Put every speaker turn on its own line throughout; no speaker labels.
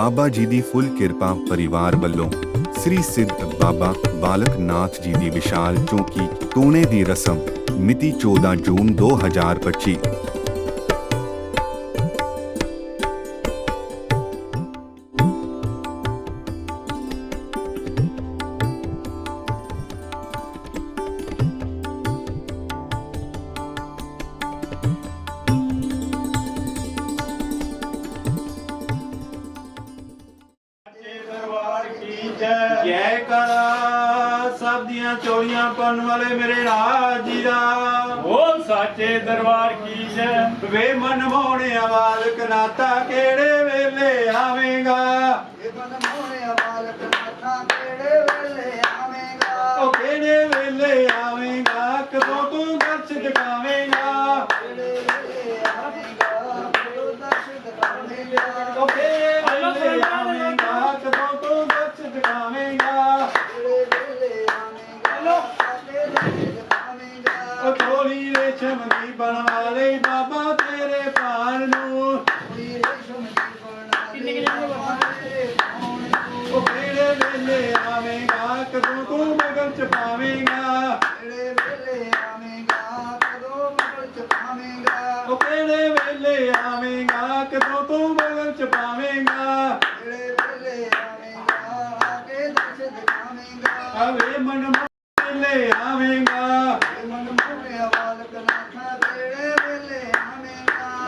ਬਾਬਾ ਜੀ ਦੀ ਫੁੱਲ ਕਿਰਪਾ ਪਰਿਵਾਰ ਵੱਲੋਂ ਸ੍ਰੀ ਸਿੱਧ ਬਾਬਾ ਬਾਲਕ ਨਾਥ ਜੀ ਦੀ ਵਿਸ਼ਾਲ ਚੌਕੀ ਟੂਣੇ ਦੀ ਰਸਮ ਮਿਤੀ 14 ਜੂਨ 2025
ਦੀਆਂ ਚੋਰੀਆਂ ਕਰਨ ਵਾਲੇ ਮੇਰੇ ਰਾਜ ਜੀ ਦਾ।
ਬੋਲ ਸਾਚੇ ਦਰਬਾਰ ਕੀ ਜੈ
ਵੇ ਮਨ ਮੋਹਣਿਆ ਵਾਲਕ ਨਾਤਾ ਕਿਹੜੇ ਵੇਲੇ ਆਵੇਂਗਾ?
ਇਹ ਮਨ ਮੋਹਣਿਆ ਬਾਲਕ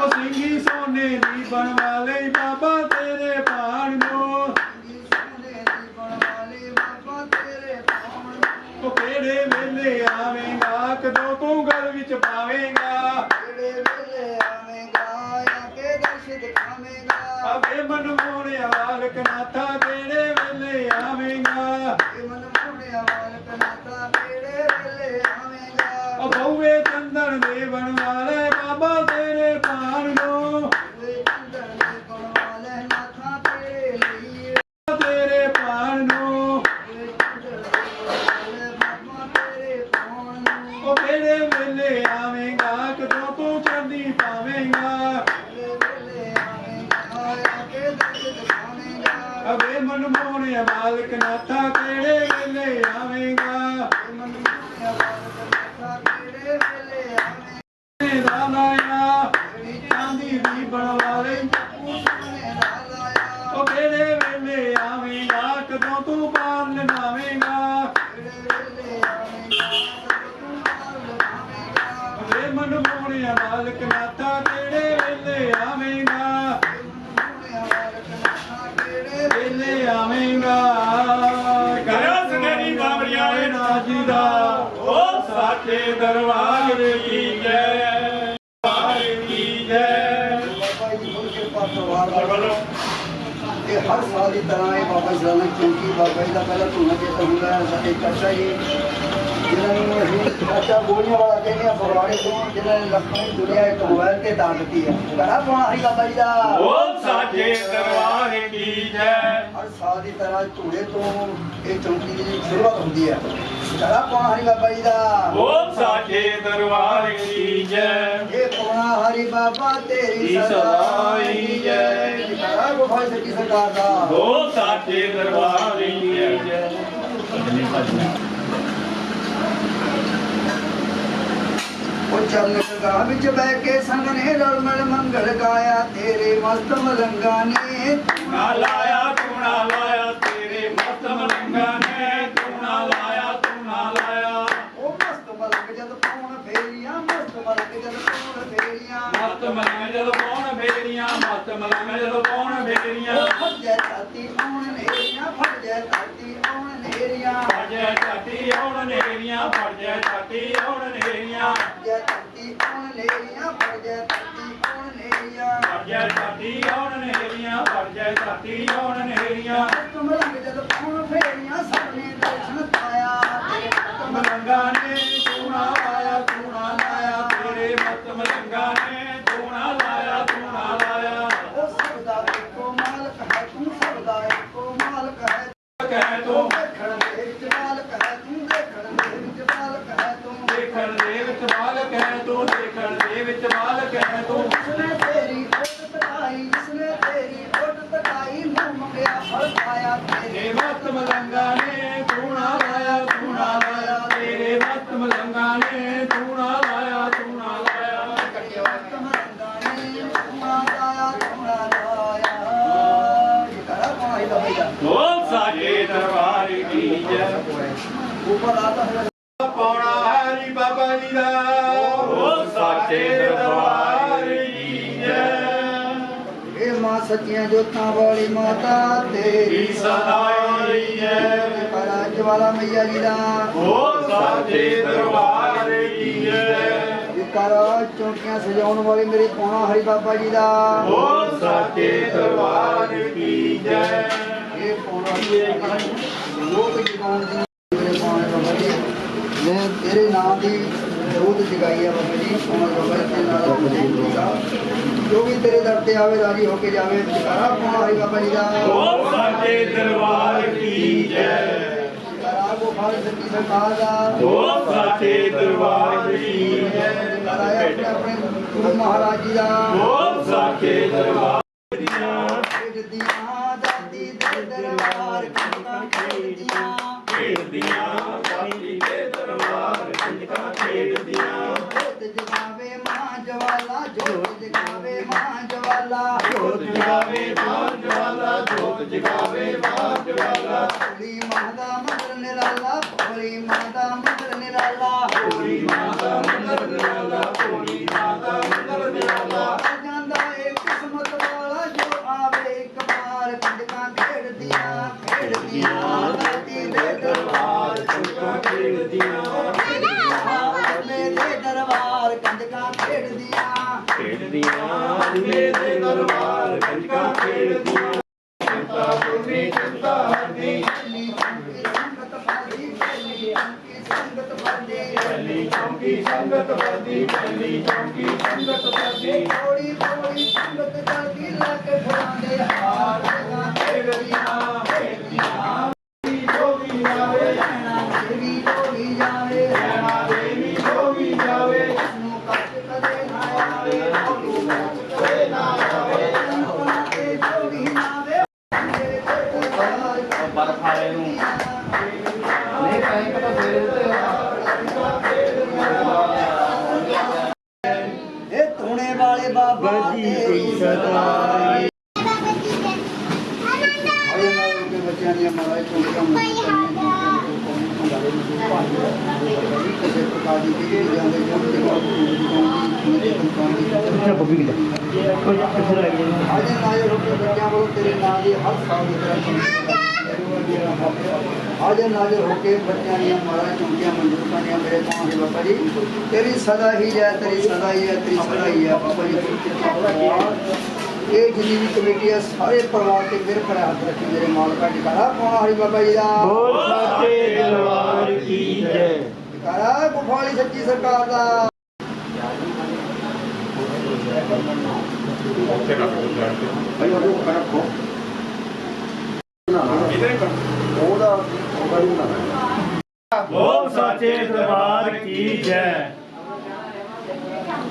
ਉਹ ਸਿੰਘੀ ਸੋਨੇ ਦੀ ਬਣ ਵਾਲੇ ਬਾਬਾ ਤੇਰੇ ਪਾਣ ਨੂੰ।
ਜੀ ਸੋਨੇ ਦੀ
ਕਿਹੜੇ ਵੇਲੇ ਆਵੇਂਗਾ, ਕਦੋਂ ਤੂੰ ਗਲ ਵਿੱਚ ਪਾਵੇਂਗਾ।
ਕਿਹੜੇ ਵੇਲੇ ਆਵੇਂਗਾ ਆ ਕੇ ਦਰਸ਼ ਦਿਖਾਵੇਂਗਾ
ਆਵੇ ਮਨ ਮੋਹਣਿਆ ਨਾਥਾ ਕਿਹੜੇ ਵੇਲੇ ਆਵੇਂਗਾ।
ਇਹ ਮਨ ਮੋਹਣਿਆ ਨਾਥਾ ਕਿਹੜੇ ਵੇਲੇ ਆਵੇਂਗਾ
ਉਹ ਬਹੂਏ ਚੰਦਨ ਦੇ ਬਣ ਵਾਲੇ ਬਾਬਾ ਤੇਰੇ ਪਾਣ ਚਾਂਦੀ ਦੀ ਬਣ
ਲਾਇਆ
ਉਹ ਵੇਲੇ ਆਵੇਂਗਾ ਕਦੋਂ ਤੂੰ ਪਾਰ
ਕਿਹੜੇ ਵੇਲੇ ਆਵੇਂਗਾ ਕਦੋਂ ਤੂੰ ਨਾਲ ਲਗਾਵੇਂਗਾ
ਅਵੇ ਮਨ ਮੋਹਣਿਆ ਬਾਲਕ ਨਾਥਾ ਕਿਹੜੇ ਵੇਲੇ ਆਵੇਂਗਾ ਵੇਲੇ ਆਵੇਂਗਾ
ਕਰਿਓ ਸੁਨਹਿਰੀ ਬਾਬਰੀਆਂ ਵਾਲੇ
ਰਾਜੀ ਦਾ।
ਬੋਲ ਸਾਚੇ ਦਰਬਾਰ ਕੀ
ਇਹ ਹਰ ਸਾਲ ਦੀ ਤਰ੍ਹਾਂ ਇਹ ਬਾਬਾ ਜਲਾਨਾ ਚੌਂਕੀ ਬਾਬਾ ਜੀ ਦਾ ਪਹਿਲਾ ਧੂਣਾ ਚੇਤਾ ਹੁੰਦਾ ਹੈ ਸਾਡੇ ਚਾਚਾ ਜੀ ਜਿਨ੍ਹਾਂ ਨੂੰ ਅਸੀਂ ਚਾਚਾ ਗੋਲੀਆਂ ਵਾਲਾ ਕਹਿੰਦੇ ਆ ਫਗਵਾੜੇ ਤੋਂ ਜਿਨ੍ਹਾਂ ਨੇ ਲੱਖਾਂ ਦੀ ਦੁਨੀਆ ਇੱਕ ਮੋਬਾਈਲ ਤੇ ਦਾਨ ਦਿੱਤੀ ਹੈ। ਕਰਾ ਪਾਉਣਾ ਹਰੀ ਬਾਬਾ ਜੀ ਦਾ
ਬੋਲ ਸਾਚੇ ਦਰਬਾਰ ਕੀ ਜੈ।
ਹਰ ਸਾਲ ਦੀ ਤਰ੍ਹਾਂ ਧੂੜੇ ਤੋਂ ਇਹ ਚੌਂਕੀ ਦੀ ਸ਼ੁਰੂਆਤ ਹੁੰਦੀ ਹੈ। ਕਰਾ ਪਾਉਣਾ ਹਰੀ ਬਾਬਾ ਜੀ ਦਾ
ਬੋਲ ਸਾਚੇ ਦਰਬਾਰ ਕੀ ਜੈ।
ਇਹ ਪਾਉਣਾ ਹਰੀ ਬਾਬਾ ਤੇਰੀ
ਸਦਾਈ ਜੈ।
ਕਰਾ ਗੁਫਾ ਸੱਚੀ ਸਰਕਾਰ ਦਾ
ਬੋਲ ਸਾਚੇ ਦਰਬਾਰ ਕੀ ਜੈ।
ਚਰਨ ਕਗਾ ਵਿੱਚ ਬਹਿ ਕੇ ਸੰਗ ਨੇ ਰਲ ਮਿਲ ਮੰਗਲ ਗਾਇਆ ਤੇਰੇ ਮਸਤ ਮਲੰਗਾ ਨੇ।
ਨਾ ਲਾਇਆ ਨਾ ਲਾਇਆ ਤੇਰੇ ਮਸਤ ਮਲੰਗਾ ਨੇ। ਨਾ ਲਾਇਆ ਨਾ ਲਾਇਆ।
ਉਹ ਮਸਤ ਮਲੰਗ ਜਦ ਪਾਉਣ ਫੇਰੀਆਂ ਮਸਤ ਮਲੰਗ ਜਦ ਪਾਉਣ ਫੇਰੀਆਂ।
ਮਸਤ ਮਲੰਗ ਜਦੋਂ ਕੌਣ ਫੇਰੀਆਂ ਮਸਤ ਮਲੰਗ ਜਦੋਂ ਕੌਣ ਫੇਰੀਆਂ।
ਫੜ ਜੈ ਧਰਤੀ ਆਉਣ ਨੇਰੀਆਂ ਫੜ ਜੈ ਧਰਤੀ ਆਉਣ ਨੇਰੀਆਂ।
ਫੜ ਜੈ ਛਾਤੀ ਆਉਣ ਨੇਰੀਆਂ ਫੜ ਜੈ ਛਾਤੀ ਆਉਣ ਨੇਰੀਆਂ।
ਜੈ ਧਰਤੀ ਆਉਣ ਨੇਰੀਆਂ ਫੜ ਜੈ ਧਰਤੀ ਆਉਣ ਨੇਰੀਆਂ
ਫੜ ਜੈ ਛਾਤੀ ਆਉਣ ਨੇਰੀਆਂ ਫੜ ਜੈ ਛਾਤੀ ਆਉਣ ਨੇਰੀਆਂ
ਮਸਤ ਮਲੰਗ ਜਦ ਪਾਉਣ ਫੇਰੀਆਂ ਸਭ ਨੇ ਦਰਸ਼ਨ ਪਾਇਆ। ਮਲੰਗ
ਮਲੰਗਾ ਨੇ ਤੂੰ ਨਾ ਲਾਇਆ ਤੂੰ ਨਾ ਲਾਇਆ।
ਤੇਰੇ ਮਸਤ ਮਲੰਗਾ ਨੇ ਤੂੰ ਨਾ ਲਾਇਆ ਤੂੰ ਨਾ ਲਾਇਆ।
ਉਹ ਸਭ ਦਾ ਇੱਕੋ ਮਾਲਕ ਹੈ ਤੂੰ ਸਭ ਦਾ ਇੱਕੋ ਮਾਲਕ ਹੈ।
ਕਹਿ
ਤੂੰ ਦਾ ਬਈਆ
ਦਰਬਾਰ ਕੀ ਜੈ
ਉੱਪਰ ਆਤਾ ਹੈ
ਪੌਣਾ ਬਾਬਾ ਜੀ ਦਾ
ਬੋਲ ਸਾਚੇ ਦਰਬਾਰ ਕੀ ਜੈ
ਇਹ ਮਾਂ ਸੱਚੀਆਂ ਜੋਤਾਂ ਵਾਲੀ ਮਾਤਾ ਤੇਰੀ
ਸਦਾਈ ਜੈ
ਕਰਾ ਜਵਾਲਾ ਮਈਆ ਜੀ ਦਾ।
ਬੋਲ ਸਾਚੇ ਦਰਬਾਰ ਕੀ ਜੈ
ਕਰ ਚੌਂਕੀਆਂ ਸਜਾਉਣ ਵਾਲੇ ਮੇਰੇ ਪੌਣਾ ਹਰੀ ਬਾਬਾ ਜੀ ਦਾ।
ਬੋਲ ਸਾਚੇ ਦਰਬਾਰ ਕੀ ਜੈ।
ਮੈਂ ਤੇਰੇ ਨਾਮ ਦੀ ਜੋਤ ਜਗਾਈ ਹੈ ਬਾਬਾ ਜੀ ਪੌਣਾ ਬਾਬਾ ਦੇ ਨਾਲ ਜੁੜੇਗਾ ਜੋ ਵੀ ਤੇਰੇ ਦਰ ਤੇ ਆਵੇ ਰਾਜੀ ਹੋ ਕੇ ਜਾਵੇ ਜਕਾਰਾ ਪੌਣਾ ਹਰੀ ਬਾਬਾ ਜੀ ਦਾ।
ਬੋਲ ਸਾਚੇ ਦਰਬਾਰ ਕੀ ਜੈ।
ਜਕਾਰਾ ਗੋਪਾਲ ਸੱਚੀ ਸਰਕਾਰ ਦਾ।
ਬੋਲ ਸਾਚੇ ਦਰਬਾਰ ਕੀ ਜੈ।
ਜਕਾਰਾ ਆਪਣੇ ਗੁਰੂ ਮਹਾਰਾਜ ਜੀ ਦਾ।
ਬੋਲ ਸਾਚੇ ਦਰਬਾਰ ਦੀਆਂ
ਦਰਬਾਰ ਕੰਨਾਂ ਖੇਡਦੀਆਂ
ਖੇਡਦੀਆਂ ਦਾਤੀ ਦੇ ਦਰਬਾਰ ਕੰਜਕਾਂ ਖੇਡਦੀਆਂ
ਜੋਤ ਜਗਾਵੇ ਮਾਂ ਜਵਾਲਾ ਜੋਤ ਜਗਾਵੇ ਮਾਂ ਜਵਾਲਾ
ਜੋਤ ਜਗਾਵੇ ਮਾਂ ਜਵਾਲਾ ਜੋਤ ਜਗਾਵੇ ਮਾਂ ਜਵਾਲਾ
ਭੋਲੀ ਮਾਂ ਦਾ ਮੰਦਰ ਨਿਰਾਲਾ ਭੋਲੀ ਮਾਂ ਦਾ ਮੰਦਰ ਨਿਰਾਲਾ
ਹੋਲੀ ਮਾਂ ਦਾ ਮੰਦਰ ਨਿਰਾਲਾ ਚਿੰਤਾ
ਸੰਗਤ ਫਾਦੀ ਪਹਿਲੀ ਸੰਗਤ ਫਾਦੀ
ਪਹਿਲੀ ਚੌਂਕੀ ਸੰਗਤ ਵਰਦੀ ਪਹਿਲੀ ਚੌਂਕੀ ਸੰਗਤ ਵਰਦੀ
ਅੱਛਾ ਬੱਬੀ ਕਿਦਾ? ਆਜੇ ਨਾਏ ਰੋਕੇ ਬੱਚਿਆਂ ਵੱਲੋਂ ਤੇਰੇ ਨਾਂ ਦੀ ਹਰ ਸਾਲ ਦੀ ਤਰ੍ਹਾਂ ਆਜੇ ਨਾਜ਼ਰ ਹੋ ਕੇ ਬੱਚਿਆਂ ਦੀਆਂ ਮਾਰਾਂ ਚੁੰਕੀਆਂ ਮਨਜ਼ੂਰ ਕਰਨੀਆਂ ਮੇਰੇ ਪਾਉਂ ਦੇ ਬਾਬਾ ਜੀ। ਤੇਰੀ ਸਦਾ ਹੀ ਜੈ ਤੇਰੀ ਸਦਾ ਹੀ ਹੈ ਤੇਰੀ ਸਦਾ ਹੀ ਹੈ ਬਾਬਾ ਜੀ। ਇਹ ਜਿੰਨੀ ਵੀ ਕਮੇਟੀ ਹੈ ਸਾਰੇ ਪਰਿਵਾਰ ਤੇ ਮੇਰੇ ਖੜਾ ਹੱਥ ਰੱਖੀ ਮੇਰੇ ਮਾਲਕਾ ਟਿਕਾਰਾ ਪਾਉਣਾ ਹਰੀ ਬਾਬਾ ਜੀ ਦਾ?
ਬੋਲ ਸਾਚੇ ਦਰਬਾਰ ਕੀ ਜੈ।
ਟਿਕਾਰਾ ਗੁਫਾਲੀ ਸੱਚੀ ਸਰਕਾਰ ਦਾ। ਭਾਈ ਉਹ ਰੱਖੋ ਉਹਦਾ ਉਹਦਾ ਨਹੀਂ ਨਾ
ਬੋਲ ਸਾਚੇ ਦਰਬਾਰ ਕੀ ਜੈ।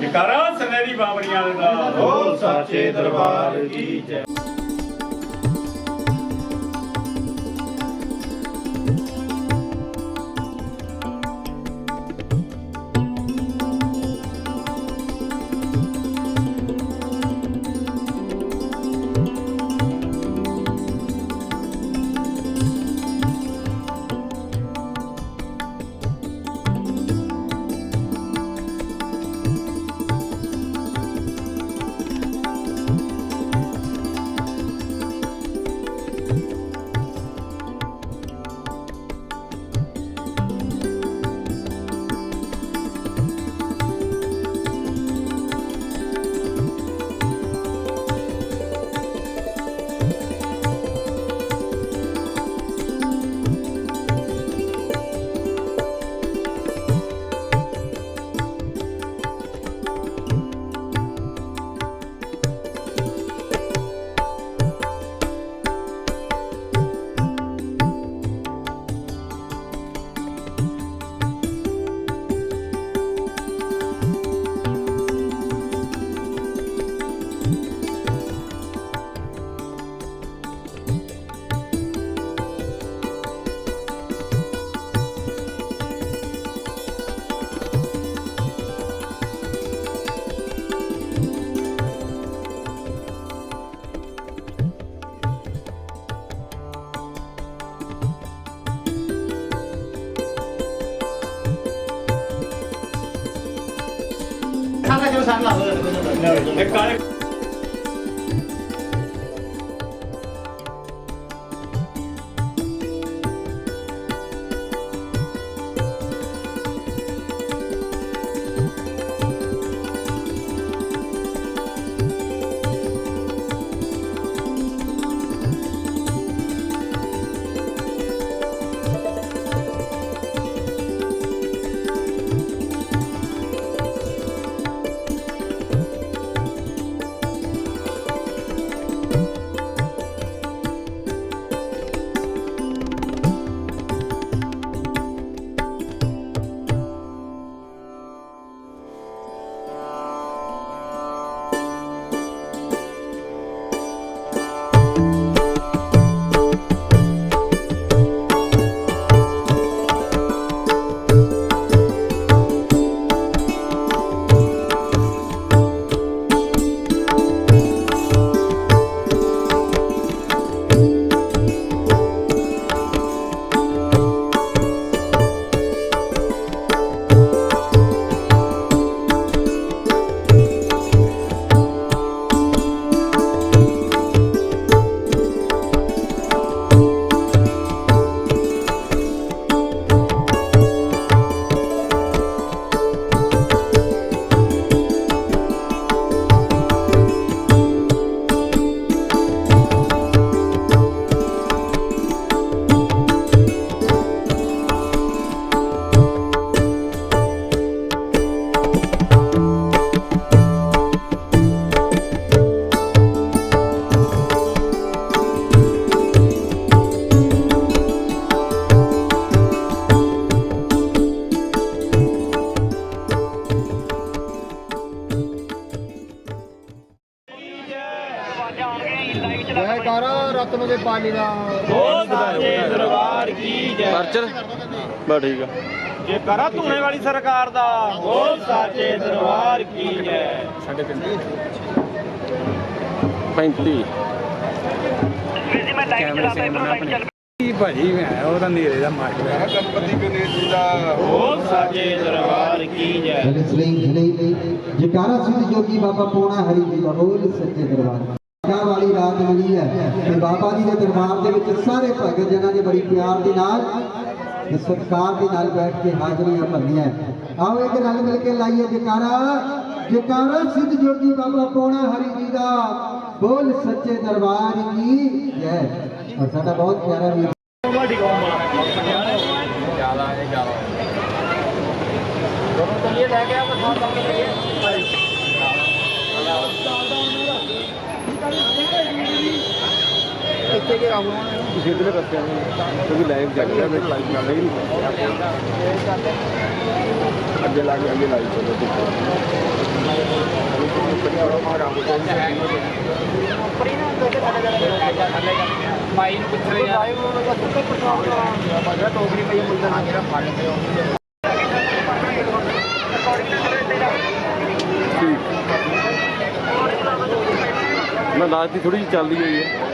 ਜਕਾਰਾ ਸਨੇਰੀ ਬਾਬਰੀਆਂ ਦਾ ਬੋਲ ਸਾਚੇ ਦਰਬਾਰ ਕੀ ਜੈ। ਇੱਕ
ਰਤਨ ਦੇ ਪਾਣੀ ਦਾ।
ਬੋਲ ਸਾਚੇ ਦਰਬਾਰ ਕੀ ਜੈ।
ਪਰਚਰ ਬਾ ਠੀਕ ਆ।
ਜੇ ਕਰਾ ਧੂਣੇ ਵਾਲੀ ਸਰਕਾਰ ਦਾ ਬੋਲ ਸਾਚੇ ਦਰਬਾਰ ਕੀ ਜੈ।
35
ਭਾਜੀ ਮੈਂ ਉਹਦਾ ਨੇਰੇ ਦਾ ਮਾਰ
ਬੋਲ ਸਾਚੇ ਦਰਬਾਰ ਕੀ ਜੈ।
ਜਕਾਰਾ ਸਿੱਧ ਜੋਗੀ ਬਾਬਾ ਪੋਣਾ ਹਰੀ ਜੀ ਦਾ ਬੋਲ ਸੱਚੇ ਦਰਬਾਰ ਕਾ ਵਾਲੀ ਰਾਤ ਮਿਲੀ ਹੈ। ਤੇ ਬਾਬਾ ਜੀ ਦੇ ਦਰਬਾਰ ਦੇ ਵਿੱਚ ਸਾਰੇ ਭਗਤ ਜਨਾਂ ਨੇ ਬੜੀ ਪਿਆਰ ਦੇ ਨਾਲ ਤੇ ਸਤਿਕਾਰ ਦੇ ਨਾਲ ਬੈਠ ਕੇ ਹਾਜ਼ਰੀਆਂ ਭਰਨੀਆਂ ਆਓ ਇੱਕ ਰਲ ਮਿਲ ਕੇ ਲਾਈਏ ਜਕਾਰਾ। ਜਕਾਰਾ ਸਿੱਧ ਜੋਗੀ ਬਾਬਾ ਪੋਣਾ ਹਰੀ ਜੀ ਦਾ। ਬੋਲ ਸੱਚੇ ਦਰਬਾਰ ਕੀ ਜੈ ਔਰ ਸਾਡਾ ਬਹੁਤ ਪਿਆਰਾ ਵੀਰ
ਤੁਸੀਂ ਇਧਰ ਰਸਤੇ ਨੂੰ ਕਿਉਂਕਿ ਲਾਈਵ ਚੱਲ ਰਿਹਾ ਮੈਂ ਲਾਈਵ ਨਾਲ ਨਹੀਂ ਅੱਗੇ ਲਾ ਕੇ ਅੱਗੇ ਲਾਈਵ ਚੱਲੋ
ਮਾਈ ਨੂੰ ਪੁੱਛ ਰਿਹਾ ਟੋਕਰੀ ਪਈ ਮੁੰਡਾ ਨਾ ਜਿਹੜਾ ਫੜ ਕੇ
ਠੀਕ। ਮੈਂ ਲਾਜ ਦੀ ਥੋੜੀ ਜਿਹੀ ਚੱਲਦੀ ਹੋਈ ਹੈ।